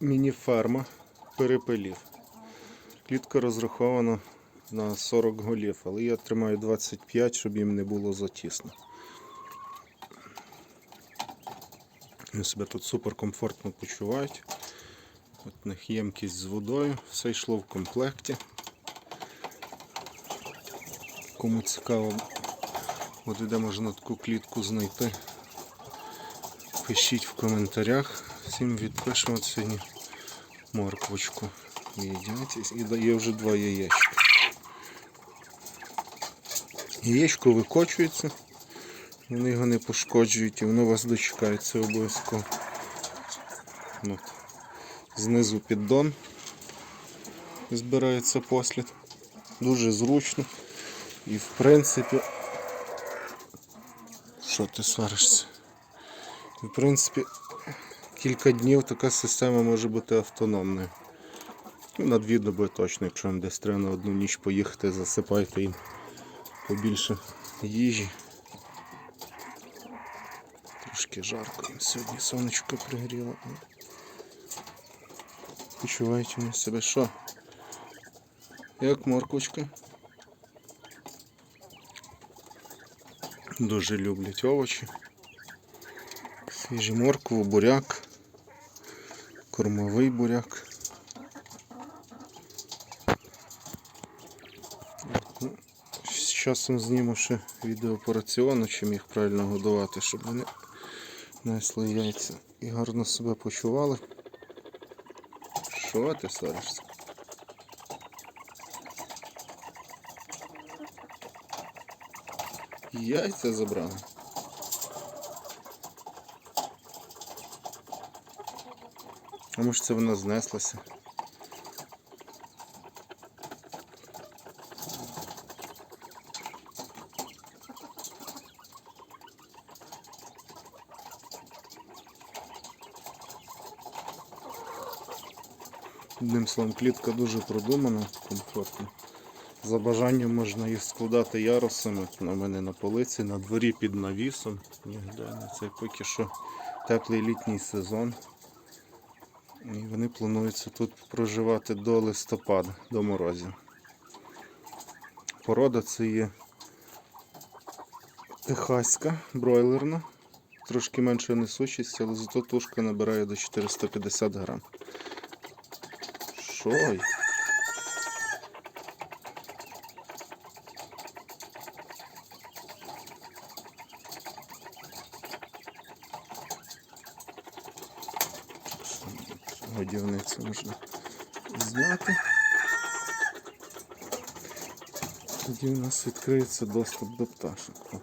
міні-ферма перепелів. Клітка розрахована на 40 голів, але я тримаю 25, щоб їм не було затісно. Вони себе тут супер комфортно почувають. От в них ємкість з водою, все йшло в комплекті. Кому цікаво, от де можна таку клітку знайти. Пишіть в коментарях. Всім відпишемо сьогодні морквочку. Їдять і дає вже два яєчка. Яєчко викочується, вони його не пошкоджують і воно вас дочекається обов'язково. Знизу піддон збирається послід. Дуже зручно. І в принципі. Що ти сваришся? В принципі, кілька днів така система може бути автономною. Ну, на дві точно, якщо вам десь треба на одну ніч поїхати, засипайте їм побільше їжі. Трошки жарко їм сьогодні сонечко пригріло. Почувають вони себе що? Як морквочка? Дуже люблять овочі. Свіжий моркву, буряк, кормовий буряк. З часом зніму ще відео по раціону, чим їх правильно годувати, щоб вони несли яйця і гарно себе почували. Що ти сваришся? Яйця забрали. А може це вона знеслася? Одним словом, клітка дуже продумана, комфортна. За бажанням можна їх складати ярусами. На мене на полиці, на дворі під навісом. Ніде це поки що теплий літній сезон. І вони плануються тут проживати до листопада, до морозів. Порода це є техаська, бройлерна, трошки менша несучість, але зато тушка набирає до 450 грам. Що? Годівницю можна зняти. Тоді у нас відкриється доступ до пташок. От.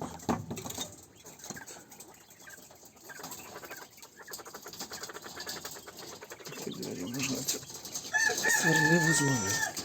Можна це сверливо зловити.